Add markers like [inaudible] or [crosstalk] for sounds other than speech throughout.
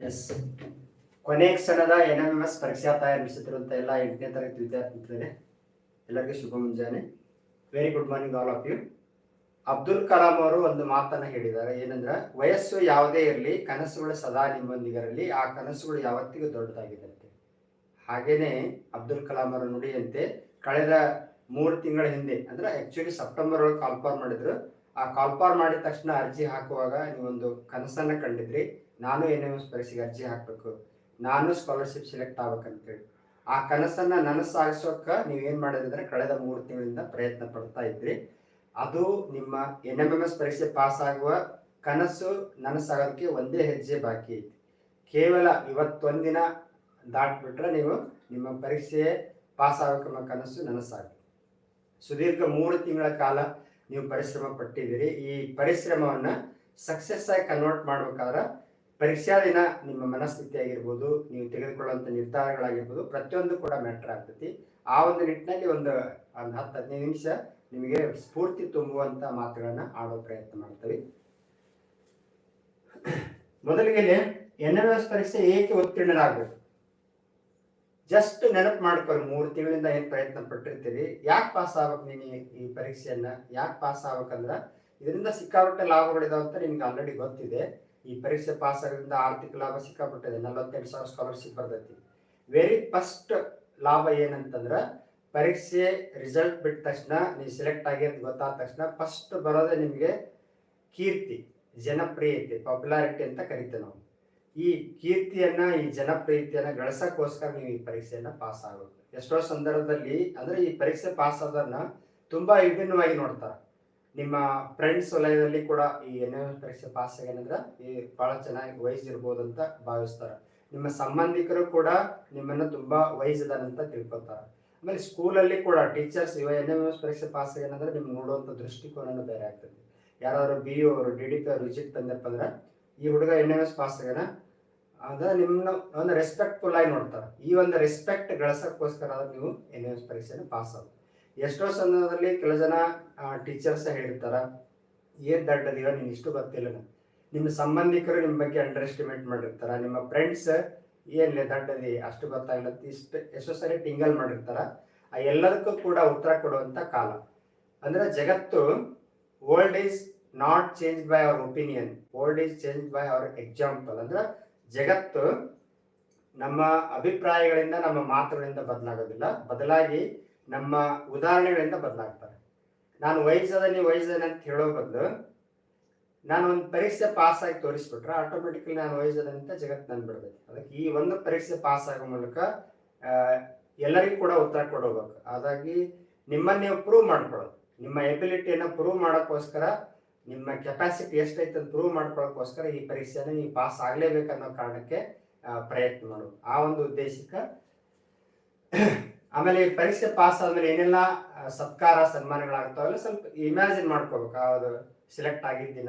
S ಕೊನೆ ಕ್ಷಣದ N M S ಪರೀಕ್ಷಾ ತಯಾರಿಸುತ್ತಿರುವಂಥ ಎಲ್ಲ ಎಂಟನೇ ತರಗತಿ ವಿದ್ಯಾರ್ಥಿಗಳಿಗೆ ಎಲ್ಲರಿಗೂ ಶುಭ ಮುಂಜಾನೆ. Very good morning all of you Abdul Kalam ಅವರು ಒಂದು ಮಾತನ್ನ ಹೇಳಿದ್ದಾರೆ. ಏನಂದ್ರೆ, ವಯಸ್ಸು ಯಾವುದೇ ಇರಲಿ, ಕನಸುಗಳು ಸದಾ ನಿಮ್ಮೊಂದಿಗರಲ್ಲಿ, ಆ ಕನಸುಗಳು ಯಾವತ್ತಿಗೂ ದೊಡ್ಡದಾಗಿರುತ್ತೆ ಹಾಗೇನೆ ಅಬ್ದುಲ್ ಕಲಾಂ ಅವರ ನುಡಿಯಂತೆ, ಕಳೆದ ಮೂರು ತಿಂಗಳ ಹಿಂದೆ, ಅಂದ್ರೆ ಆಕ್ಚುಲಿ ಸೆಪ್ಟೆಂಬರ್ ಒಳಗೆ ಕಾಲ್ಪಾರ್ ಮಾಡಿದ್ರು. ಆ ಕಾಲ್ಪಾರ್ ಮಾಡಿದ ತಕ್ಷಣ ಅರ್ಜಿ ಹಾಕುವಾಗ ನೀವೊಂದು ಕನಸನ್ನ ಕಂಡಿದ್ರಿ. ನಾನು ಎನ್ ಎಂ ಎಸ್ ಪರೀಕ್ಷೆಗೆ ಅರ್ಜಿ ಹಾಕಬೇಕು. ನಾನು ಸ್ಕಾಲರ್ಶಿಪ್ ಸೆಲೆಕ್ಟ್ ಆಗ್ಬೇಕಂತೇಳಿ. ಆ ಕನಸನ್ನ ನನಸಾಗಿಸೋಕ ನೀವೇನ್ ಮಾಡಿದ್ರೆ ಕಳೆದ ಮೂರು ತಿಂಗಳಿಂದ ಪ್ರಯತ್ನ ಪಡ್ತಾ ಇದ್ರಿ. ಅದು ನಿಮ್ಮ ಎನ್ ಎಂ ಎಂ ಎಸ್ ಪರೀಕ್ಷೆ ಪಾಸ್ ಆಗುವ ಕನಸು ನನಸಾಗೋದಕ್ಕೆ ಒಂದೇ ಹೆಜ್ಜೆ ಬಾಕಿ ಐತಿ. ಕೇವಲ ಇವತ್ತೊಂದಿನ ದಾಟ್ಬಿಟ್ರೆ ನೀವು ನಿಮ್ಮ ಪರೀಕ್ಷೆ ಪಾಸ್ ಆಗಬೇಕೆಂಬ ಕನಸು ನನಸಾಗುತ್ತೆ ಸುದೀರ್ಘ ಮೂರು ತಿಂಗಳ ಕಾಲ ನೀವು ಪರಿಶ್ರಮ ಪಟ್ಟಿದ್ದೀರಿ. ಈ ಪರಿಶ್ರಮವನ್ನ ಸಕ್ಸಸ್ ಆಗಿ ಕನ್ವರ್ಟ್ ಮಾಡ್ಬೇಕಾದ್ರೆ ಪರೀಕ್ಷಾ ದಿನ ನಿಮ್ಮ ಮನಸ್ಥಿತಿ ಆಗಿರ್ಬೋದು, ನೀವು ತೆಗೆದುಕೊಳ್ಳುವಂಥ ನಿರ್ಧಾರಗಳಾಗಿರ್ಬೋದು, ಪ್ರತಿಯೊಂದು ಕೂಡ ಮ್ಯಾಟ್ರ್ ಆಗ್ತೈತಿ. ಆ ಒಂದು ನಿಟ್ಟಿನಲ್ಲಿ ಒಂದು ಒಂದು ಹತ್ತು ಹದಿನೈದು ನಿಮಿಷ ನಿಮಗೆ ಸ್ಫೂರ್ತಿ ತುಂಬುವಂಥ ಮಾತುಗಳನ್ನು ಆಡೋ ಪ್ರಯತ್ನ ಮಾಡ್ತೀವಿ. ಮೊದಲಿಗೆ ಎನ್ ಎಲ್ ಎಸ್ ಪರೀಕ್ಷೆ ಏಕೆ ಉತ್ತೀರ್ಣರಾಗಬೇಕು? ಜಸ್ಟ್ ನೆನಪು ಮಾಡ್ಕೊಳ್ಳಿ, ಮೂರು ತಿಂಗಳಿಂದ ಏನು ಪ್ರಯತ್ನ ಪಟ್ಟಿರ್ತೀರಿ, ಯಾಕೆ ಪಾಸ್ ಆಗ್ಬೇಕು ನೀನು ಈ- ಪರೀಕ್ಷೆಯನ್ನು, ಯಾಕೆ ಪಾಸ್ ಆಗ್ಬೇಕಂದ್ರೆ, ಇದರಿಂದ ಸಿಕ್ಕಾಪಟ್ಟೆ ಲಾಭಗಳಿದಾವೆ ಅಂತ ನಿಮ್ಗೆ ಆಲ್ರೆಡಿ ಗೊತ್ತಿದೆ. ಈ ಪರೀಕ್ಷೆ ಪಾಸ್ ಆಗೋದ್ರಿಂದ ಆರ್ಥಿಕ ಲಾಭ ಸಿಕ್ಕಾಪಟ್ಟಿದೆ, ನಲವತ್ತೆಂಟು ಸಾವಿರ ಸ್ಕಾಲರ್ಶಿಪ್ ಬರ್ತೈತಿ. ವೆರಿ ಫಸ್ಟ್ ಲಾಭ ಏನಂತಂದ್ರೆ, ಪರೀಕ್ಷೆ ರಿಸಲ್ಟ್ ಬಿಟ್ಟ ತಕ್ಷಣ ನೀವು ಸೆಲೆಕ್ಟ್ ಆಗಿ ಅಂತ ಗೊತ್ತಾದ ತಕ್ಷಣ ಫಸ್ಟ್ ಬರೋದೇ ನಿಮಗೆ ಕೀರ್ತಿ, ಜನಪ್ರಿಯತೆ ಪಾಪ್ಯುಲಾರಿಟಿ ಅಂತ ಕರಿತೇವೆ ನಾವು. ಈ ಕೀರ್ತಿಯನ್ನ, ಈ ಜನಪ್ರಿಯತೆಯನ್ನ ಗಳಿಸೋಕ್ಕೋಸ್ಕರ ನೀವು ಈ ಪರೀಕ್ಷೆಯನ್ನ ಪಾಸ್ ಆಗೋದು. ಎಷ್ಟೋ ಸಂದರ್ಭದಲ್ಲಿ ಅಂದ್ರೆ ಈ ಪರೀಕ್ಷೆ ಪಾಸ್ ಆದನ್ನ ತುಂಬಾ ವಿಭಿನ್ನವಾಗಿ ನೋಡ್ತಾರೆ. ನಿಮ್ಮ ಫ್ರೆಂಡ್ಸ್ ವಲಯದಲ್ಲಿ ಕೂಡ ಈ ಎನ್ ಎಲ್ ಪರೀಕ್ಷೆ ಪಾಸ್ ಏನಂದ್ರೆ ಈ ಬಹಳ ಚೆನ್ನಾಗಿ ವಯಸ್ಸು ಇರ್ಬೋದು ಅಂತ ಭಾವಿಸ್ತಾರೆ. ನಿಮ್ಮ ಸಂಬಂಧಿಕರು ಕೂಡ ನಿಮ್ಮನ್ನು ತುಂಬಾ ವಯಸ್ಸದಾನಂತ ತಿಳ್ಕೊತಾರೆ. ಆಮೇಲೆ ಸ್ಕೂಲಲ್ಲಿ ಕೂಡ ಟೀಚರ್ಸ್ ಇವ ಎನ್ ಎಂ ಎಸ್ ಪರೀಕ್ಷೆ ಪಾಸ್ ಏನಂದ್ರೆ ನಿಮ್ಗೆ ನೋಡುವಂಥ ದೃಷ್ಟಿಕೋನ ಬೇರೆ ಆಗ್ತದೆ. ಯಾರಾದ್ರು ಬಿ ಯು ಅವರು ಡಿ ಡಿ ಪಿ ಅವರು ವಿಜಿಟ್ ತಂದಪ್ಪ ಅಂದ್ರೆ ಈ ಹುಡುಗ ಎನ್ ಎಂ ಎಸ್ ಪಾಸ್ ಆಗ್ಯಾನ ಅದ ನಿಮ್ಮನ್ನ ಒಂದು ರೆಸ್ಪೆಕ್ಟ್ಫುಲ್ ಆಗಿ ನೋಡ್ತಾರೆ. ಈ ಒಂದು ರೆಸ್ಪೆಕ್ಟ್ ಗಳಿಸೋಕ್ಕೋಸ್ಕರ ನೀವು ಎನ್ ಎಂ ಎಸ್ ಪರೀಕ್ಷೆನ ಪಾಸ್ ಆಗ ಎಷ್ಟೋ ಸಂದರ್ಭದಲ್ಲಿ ಕೆಲ ಜನ ಟೀಚರ್ಸ್ ಹೇಳ್ತಾರೆ ಏನು ದಡ್ಡದಿವ ನೀನು ಇಷ್ಟು ಗೊತ್ತಿಲ್ಲ ನಿಮ್ಮ ಸಂಬಂಧಿಕರು ನಿಮ್ಮ ಬಗ್ಗೆ ಅಂಡರ್ ಎಸ್ಟಿಮೇಟ್ ಮಾಡಿರ್ತಾರ, ನಿಮ್ಮ ಫ್ರೆಂಡ್ಸ್ ಏನಿಲ್ಲ ದಡ್ಡದಿ, ಅಷ್ಟು ಗೊತ್ತಾಗಿಲ್ಲ ಇಷ್ಟು, ಎಷ್ಟೋ ಸರಿ ಟಿಂಗಲ್ ಮಾಡಿರ್ತಾರ, ಆ ಎಲ್ಲದಕ್ಕೂ ಕೂಡ ಉತ್ತರ ಕೊಡುವಂತ ಕಾಲ. ಅಂದ್ರೆ ಜಗತ್ತು old is not change by our opinion old is change by our example ಅಂದ್ರೆ ಜಗತ್ತು ನಮ್ಮ ಅಭಿಪ್ರಾಯಗಳಿಂದ, ನಮ್ಮ ಮಾತುಗಳಿಂದ ಬದಲಾಗೋದಿಲ್ಲ. ಬದಲಾಗಿ ನಮ್ಮ ಉದಾಹರಣೆಗಳಿಂದ ಬದಲಾಗ್ತಾರೆ. ನಾನು ವಯಸ್ಸದ ನೀವು ವಯಸ್ಸದ ಅಂತ ಹೇಳೋ ಬದಲು ನಾನು ಒಂದು ಪರೀಕ್ಷೆ ಪಾಸ್ ಆಗಿ ತೋರಿಸ್ಬಿಟ್ರೆ ಆಟೋಮೆಟಿಕಲಿ ನಾನು ವಯಸ್ಸದ ಅಂತ ಜಗತ್ತು ನಾನು ಬಿಡ್ತೈತಿ. ಅದಕ್ಕೆ ಈ ಒಂದು ಪರೀಕ್ಷೆ ಪಾಸ್ ಆಗೋ ಮೂಲಕ ಎಲ್ಲರಿಗೂ ಕೂಡ ಉತ್ತರ ಕೊಡೋಬೇಕು. ಹಾಗಾಗಿ ನಿಮ್ಮನ್ನು ನೀವು ಪ್ರೂವ್ ಮಾಡ್ಕೊಳ್ಳೋದು. ನಿಮ್ಮ ಎಬಿಲಿಟಿಯನ್ನು ಪ್ರೂವ್ ಮಾಡೋಕ್ಕೋಸ್ಕರ, ನಿಮ್ಮ ಕೆಪಾಸಿಟಿ ಎಷ್ಟೈತೆ ಅಂತ ಪ್ರೂವ್ ಮಾಡ್ಕೊಳ್ಳೋಕ್ಕೋಸ್ಕರ ಈ ಪರೀಕ್ಷೆನ ನೀವು ಪಾಸ್ ಆಗಲೇಬೇಕನ್ನೋ ಕಾರಣಕ್ಕೆ ಪ್ರಯತ್ನ ಮಾಡೋದು. ಆ ಒಂದು ಉದ್ದೇಶಕ್ಕೆ ಆಮೇಲೆ ಈ ಪರೀಕ್ಷೆ ಪಾಸ್ ಆದ್ಮೇಲೆ ಏನೆಲ್ಲ ಸತ್ಕಾರ ಸನ್ಮಾನಗಳಾಗ್ತಾವಲ್ಲ ಸ್ವಲ್ಪ ಇಮ್ಯಾಜಿನ್ ಮಾಡ್ಕೋಬೇಕು. ಅದು ಸೆಲೆಕ್ಟ್ ಆಗಿದ್ದಿನ